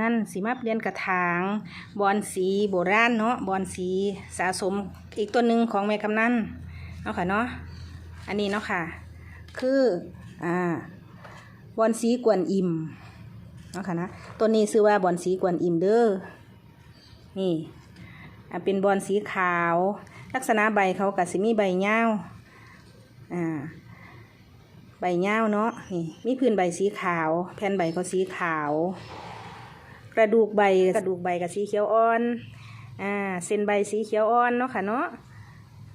นันสีมาเปลี่ยนกระถาง บอนสีโบราณเนาะบอนสีสะสมอีกตัวหนึ่งของแม่กำนันเนาะค่ะเนาะอันนี้เนาะค่ะ คืออ่าบอนสีกวนอิมเนาะค่ะนะตัวนี้ชื่อว่าบอนสีกวนอิมเด้อนี่อ่าเป็นบอนสีขาว ลักษณะใบเขากับสิมีใบเงาอ่าใบเงาเนาะนี่มีพื้นใบสีขาว แผ่นใบเขาสีขาว กระดูกใบกระดูกใบกับสีเขียวอ่อนอ่าเส้นใบสีเขียวอ่อนเนาะค่ะเนาะ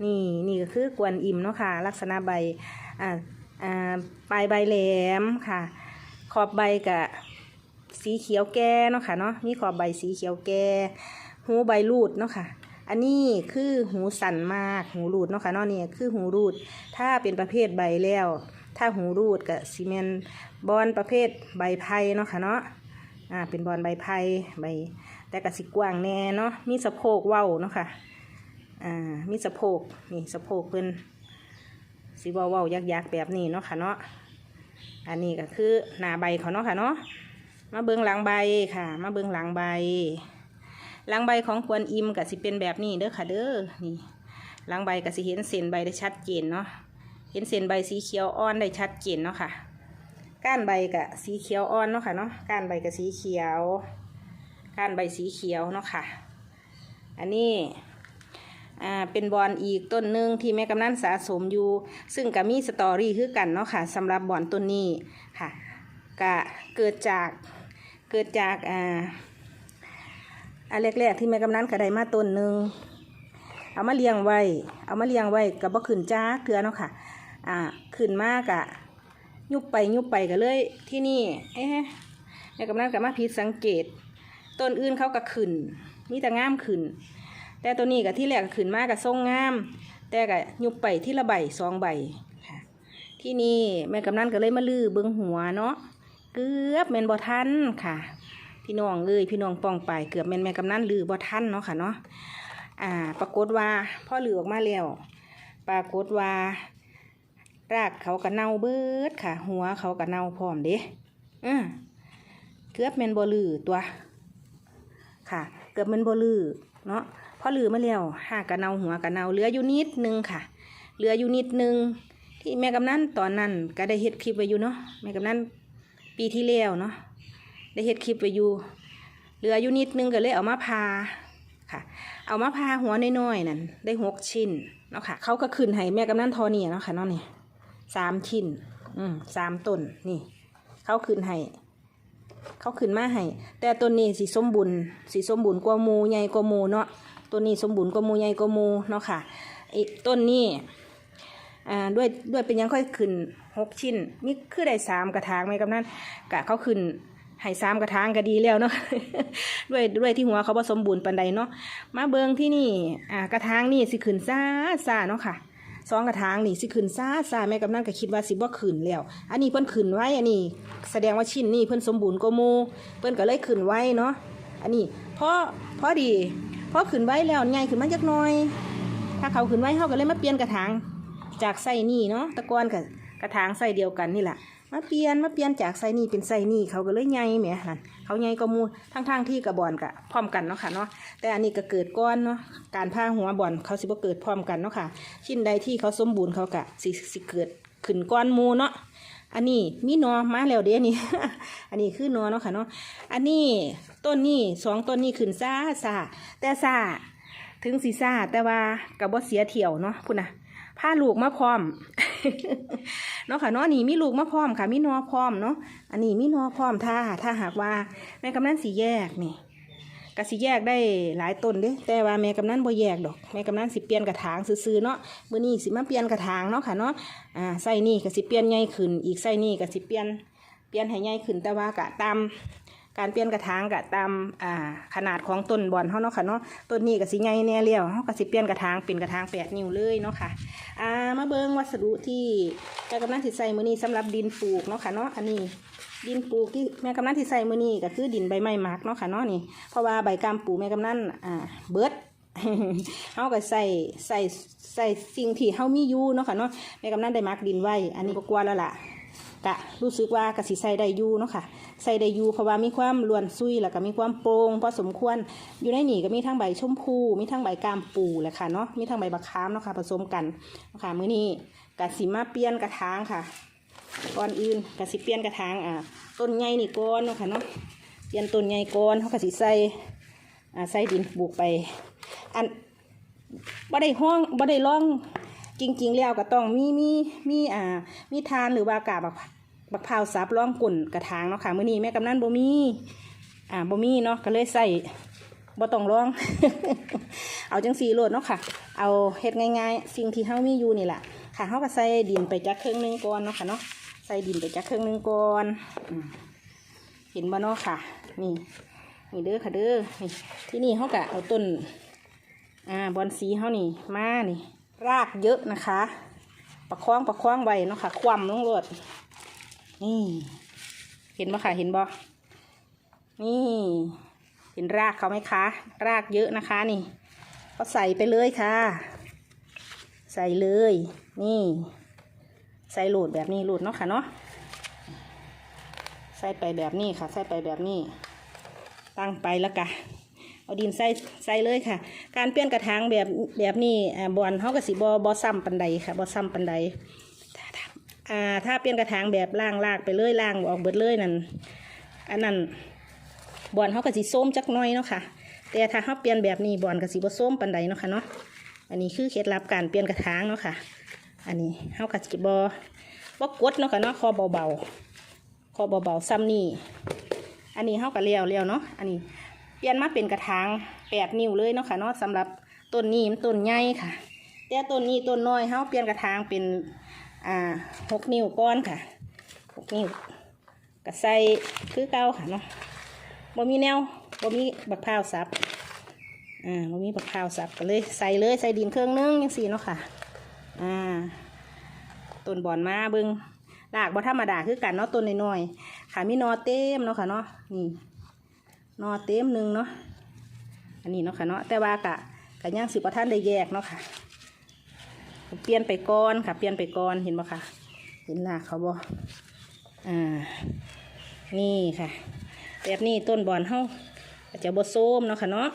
นี่นี่ก็คือกวนอิ่มเนาะค่ะ ลักษณะใบอ่าอ่าปลายใบแหลมค่ะ ขอบใบกับสีเขียวแก่เนาะค่ะเนาะมีขอบใบสีเขียวแก่หูใบรูดเนาะค่ะ อันนี้คือหูสั่นมากหูรูดเนาะค่ะเนาะนี่คือหูรูด ถ้าเป็นประเภทใบแล้ว ถ้าหูรูดกับซีเมนบอลประเภทใบไผ่เนาะค่ะเนาะ อ่าเป็นบอลใบไผ่ใบแต่กสิกว้างแน่เนาะมีสะโพกเว้าเนาะค่ะอ่ามีสะโพกนี่สะโพกเพิ่นสีเว้าเว้ายักยักๆแบบนี้เนาะค่ะเนาะอันนี้ก็คือหน้าใบเขาเนาะค่ะเนาะมาเบิ้งหลังใบค่ะ มาเบิ้งหลังใบ หลังใบของกวนอิมก็สิเป็นแบบนี้เด้อค่ะเด้อนี่หลังใบก็สิเห็นเส้นใบได้ชัดเจนเนาะเห็นเส้นใบสีเขียวอ่อนได้ชัดเจนเนาะค่ะ ก้านใบกับสีเขียวอ่อนเนาะค่ะเนาะก้านใบกับสีเขียว ก้านใบสีเขียวเนาะค่ะ อันนี้อ่าเป็นบอนอีกต้นหนึ่งที่แม่กำนันสะสมอยู่ ซึ่งก็มีสตอรี่คือกันเนาะค่ะสำหรับบอนต้นนี้ค่ะก็เกิดจากเกิดจากอ่าอันแรกๆที่แม่กำนันก็ได้มาต้นหนึ่งเอามาเลี้ยงไว้ เอามาเลี้ยงไว้กับบ่ขึ้นจ้าเถื่อเนาะค่ะ อ่า ขึ้นมากอะ ยุบไปยุบไปก็เลย ที่นี่เอ๊ะแม่กำนันกับมาพิสังเกต ต้นอื่นเขาก็ขึ้นมีแต่งามขึ้น แต่ตัวนี้กับที่แรกก็ขึ้นมากกับทรงงาม แต่ก็ยุบไปที่ละใบสองใบค่ะ ที่นี่แม่กำนันก็เลยมาลือเบิ้งหัวเนาะเกือบแมนบ่ทันค่ะ พี่น้องเอ้ยพี่น้องปองไปเกือบแมนแม่กำนันลือบ่ทันเนาะค่ะเนาะอ่า ปรากฏว่าพ่อเหลือออกมาแล้วปรากฏว่า รากเขากะเน่าเบิดค่ะ หัวเขากะเน่าพร้อมเด้อือเกือบแม่นบ่ลือตัว ค่ะ เกือบแม่นบ่ลือเนาะพอลือมาแล้วหากกะเน่าหัวกะเน่าเหลืออยู่นิดนึงค่ะ เหลืออยู่นิดนึงที่แม่กำนันตอนนั้นก็ได้เฮ็ดคลิปไว้อยู่เนาะแม่กำนันปีที่แล้วเนาะได้เฮ็ดคลิปไว้อยู่เหลืออยู่นิดนึงก็เลยเอามาพาค่ะ เอามาพาหัวน้อยๆนั่นได้หกชิ้นเนาะค่ะ เขาก็ขึ้นให้แม่กำนันทอเนี่เนาะค่ะเนาะนี่ย สามชิ้น อืมสามต้นนี่ เขาขึ้นให้เขาขึ้นมาให้แต่ต้นนี้สีสมบูรณ์สีสมบูรณ์กว่าหมูใหญ่กว่าหมูเนาะต้นนี้สมบูรณ์กว่าหมูใหญ่กว่าหมูเนาะค่ะอีกต้นนี้อ่าด้วยด้วยเป็นหยังค่อยขึ้นหกชิ้นนี่คือได้สามกระถางแม่กำนันกะเขาขึ้นให้สามกระถางก็ดีแล้วเนาะด้วยด้วยที่หัวเขาผสมบูรณ์ปันใดเนาะมาเบิงที่นี่อ่ากระถางนี่สิขึ้นซ่าซ่าเนาะค่ะ สองกระถางนี่สิขึ้นซ่าซ่าแม่กำนันก็คิดว่าสิบ่ขึ้นแล้ว อันนี้เพิ่นขึ้นไว้อันนี้แสดงว่าชิ้นนี่เพิ่นสมบูรณ์กมูเพิ่นก็เลยขึ้นไว้เนาะอันนี้พอพอดีพอขึ้นไว้แล้วไงขึ้นมาจักหน่อย ถ้าเขาขึ้นไว้เขาก็เลยมาเปลี่ยนกระถาง จากไส้นี่เนาะตะกอนกับกระถางไส้เดียวกันนี่แหละมาเปลี่ยนมาเปลี่ยนจากไส้นี่เป็นไส้นี่เขาก็เลยใหญ่แหมนั่นเขาใหญ่ก็มูทั้งทางที่กับบอนกะพร้อมกันเนาะค่ะเนาะแต่อันนี้ก็เกิดก้อนเนาะการผ้าหัวบอนเขาสิบ่เกิดพร้อมกันเนาะค่ะ ชิ้นใดที่เขาสมบูรณ์เขากะสิสิเกิดขึ้นก้อนมูเนาะอันนี้มีนอมาแล้วเด้นี่อันนี้คือนอเนาะค่ะเนาะอันนี้ต้นนี้สองต้นนี้ขึ้นซาซาแต่ซาถึงสีซาแต่ว่ากับบ่เสียเที่ยวเนาะพุ่นนะ พาลูกมาพร้อมเนาะค่ะเนาะนี่มีลูกมาพร้อมค่ะมีนอพร้อมเนาะอันนี้มีนอพร้อมถ้าถ้าหากว่าแม่กำนันสีแยกนี่ก็สิแยกได้หลายต้นเด้แต่ว่าแม่กำนันบ่แยกดอกแม่กำนันสิเปลี่ยนกระถางซื่อๆเนาะมื้อนี้สิมาเปลี่ยนกระถางเนาะค่ะเนาะอ่าไส้นี่ก็สิเปลี่ยนใหญ่ขึ้น อีกไส้นี่ก็สิเปลี่ยนเปลี่ยนให้ใหญ่ขึ้นแต่ว่ากะตาม การเปลี่ยนกระถางกะตามอ่าขนาดของต้นบอนเขาเนาะค่ะเนาะต้นนี้ก็สิใหญ่แน่เลี้ยวเขาก็สิเปลี่ยนกระถางเป็นกระถางแปดนิ้วเลยเนาะค่ะอ่ามาเบิ่งวัสดุที่แม่กำนันที่ใส่มือนี้สำหรับดินปลูกเนาะค่ะเนาะอันนี้ดินปลูกที่แม่กำนันที่ใส่มือนี้ก็คือดินใบไม้หมักเนาะค่ะเนาะนี่เพราะว่าใบกามปลูกแม่กำนันอ่าเบิร์ดเขาก็ใส่ใส่ใส่สิ่งที่เขามีอยู่เนาะค่ะเนาะแม่กำนันได้มักดินไว้ อันนี้ก็กลัวแล้วล่ะ กะรู้สึกว่ากะสิใส่ได้ยูเนาะค่ะใส่ได้ยูเพราะว่ามีความล้วนซุยแล้วก็มีความโปร่งพอสมควรอยู่ในนี่ก็มีทั้งใบชมพูมีทั้งใบกามปูแหละค่ะเนาะมีทั้งใบบักขามเนาะค่ะผสมกันเนาะค่ะมื้อนี้กะสิมาเปลี่ยนกระถางค่ะ ก่อนอื่นกะสิเปลี่ยนกระถางอ่าต้นใหญ่นี่ก่อนเนาะค่ะเนาะเปลี่ยนต้นใหญ่ก่อนเขาก็สิใส่อ่าใส่ดินปลูกไป อันบ่ได้ห้องบ่ได้ร่อง จริง ๆ แล้วก็ต้องมีมีมีอ่ามีทานหรือว่ากาบักบักพาวสับร่องกุ่นกระถางเนาะค่ะมื้อนี้แม่กำนันบ่มีอ่าบ่มีเนาะก็เลยใส่บ่ต้องร่อง เอาจังสีโลดเนาะค่ะ เอาเฮ็ดง่ายๆ สิ่งที่เฮามีอยู่นี่แหละค่ะเฮาก็ใส่ดินไปจักครึ่งหนึงก่อนเนาะค่ะเนาะ ใส่ดินไปจักครึ่งหนึงก่อนอเห็นบ่เนาะค่ะ นี่ นี่เด้อค่ะเด้อ นี่ ที่นี่เฮาก็เอาต้น อ่า บอนสีเขานี่ มานี่ รากเยอะนะคะ ประคองประคองไว้เนาะค่ะ คว่ำลงรดนี่ เห็นบ่ค่ะ เห็นบ่นี่ เห็นรากเขาไหมคะ รากเยอะนะคะนี่ ก็ใส่ไปเลยค่ะ ใส่เลย นี่ ใส่โหลดแบบนี้โหลดเนาะค่ะเนาะ ใส่ไปแบบนี้ค่ะ ใส่ไปแบบนี้ ตั้งไปแล้วกะ เอาดินใส่ใส่เลยค่ะ การเปลี่ยนกระถางแบบแบบนี้อ่าบอนเขาก็สิบอบอซ้ำปันใดค่ะบอซ้ำปันใดถ้าถ้าถ้าเปลี่ยนกระถางแบบล่างลากไปเลยล่างออกเบิดเลยนั่นอันนั้นบอนเขาก็สิส้มจักน้อยเนาะค่ะ แต่ถ้าเขาเปลี่ยนแบบนี้บอนก็สิบ่ส้มปันใดเนาะค่ะเนาะอันนี้คือเคล็ดลับการเปลี่ยนกระถางเนาะค่ะ อันนี้เขาก็สิบอบ่กดเนาะค่ะเนาะคอเบาๆคอเบาๆซ้ำนี่อันนี้เขาก็เลี้ยวเลี้ยวเนาะอันนี้ ปลี่ยนมาเป็นกระถางแปดนิ้วเลยเนาะค่ะเนาะสำหรับต้นนี้มันต้นใหญ่ค่ะ แต่ต้นนี้ต้นน้อยเฮาเปลี่ยนกระถางเป็นอ่าหกนิ้วก้อนค่ะหกนิ้วก็ใส่คือเก่าค่ะเนาะบ่มีแนวบ่มีบักพร้าวสับอ่าบ่มีบักพร้าวสับก็เลยใส่เลยใส่ดินเครื่องนึงยังสี่เนาะค่ะอ่าต้นบอนมาเบิงรากบ่ธรรมดาคือกันเนาะต้นน้อยๆค่ะมีนอเต็มเนาะค่ะเนาะนี่ นอเต็มหนึ่งเนาะอันนี้เนาะค่ะเนาะแต่ว่ากะกะย่างสิบท่านได้แยกเนาะค่ะเปลี่ยนไปก่อนค่ะ เปลี่ยนไปก่อนเห็นบ่ค่ะ เห็นหน้าเขาบ่อ่านี่ค่ะ แบบนี้ต้นบอนเฮาจะบ่โซมเนาะค่ะเนาะ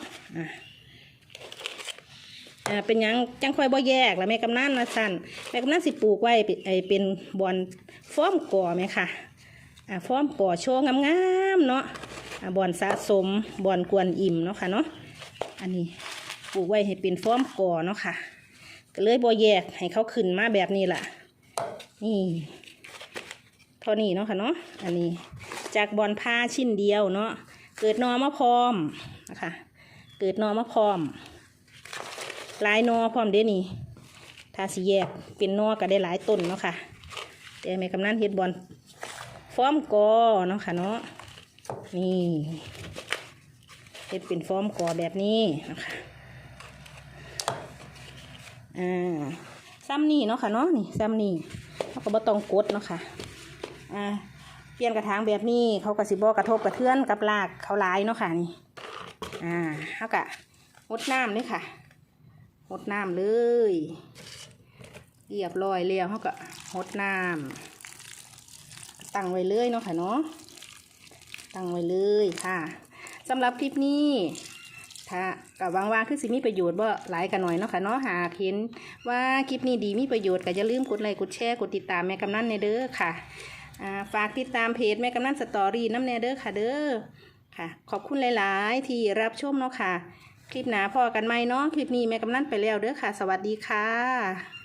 อ่าเป็นยังจังค่อยบ่แยกแล้วแม่กำนันมาสั่นแม่กำนันสิปลูกไว้เป็นไอเป็นบอนฟ้อมก่อไหมค่ะอ่าฟ้อมก่อโชว์งามๆเนาะ บอนสะสมบอนกวนอิ่มเนาะค่ะเนาะอันนี้ปลูกไว้ให้เป็นฟ้อมก่อเนาะค่ะ ก็เลยบอแยกให้เขาขึ้นมาแบบนี้ล่ะ นี่เท่านี้เนาะค่ะเนาะอันนี้จากบอนผ้าชิ้นเดียวเนาะเกิดนอมาพร้อมนะคะเกิดนอมาพร้อมหลายนอพร้อมเด้นี่ถ้าสิแยกเป็นนอก็ได้หลายต้นเนาะค่ะแต่แม่กำนันเฮ็ดบอนฟ้อมกอเนาะค่ะเนาะ นี่เฮ็ดเป็นฟอร์มกอแบบนี้นะคะอ่าซ้ำนี่เนาะค่ะเนาะนี่ซ้ำนี่เขาก็บ่ต้องกดเนาะค่ะอ่าเปลี่ยนกระถางแบบนี้เขาก็สิบ่กระทบกระเทือนกับรากเขาลายเนาะค่ะนี่อ่าเขาก็งดน้ำเลยค่ะงดน้ำเลยเรียบร้อยแล้วเขาก็งดน้ำตั้งไว้เลยเนาะค่ะเนาะ ตั้งไว้เลยค่ะสำหรับคลิปนี้ถ้ากับวางว่าคือสิมีประโยชน์บ่หลายกันหน่อยเนาะค่ะเนาะหากเห็นว่าคลิปนี้ดีมีประโยชน์ก็อย่าลืมกดไลค์กดแชร์กดติดตามแม่กำนันในเด้อค่ะฝากติดตามเพจแม่กำนันสตอรี่น้ำแนเด้อค่ะเด้อค่ะ ขอบคุณหลายๆ ที่รับชมเนาะค่ะ คลิปหนาพอกันไหมเนาะคลิปนี้แม่กำนันไปแล้วเด้อค่ะ สวัสดีค่ะ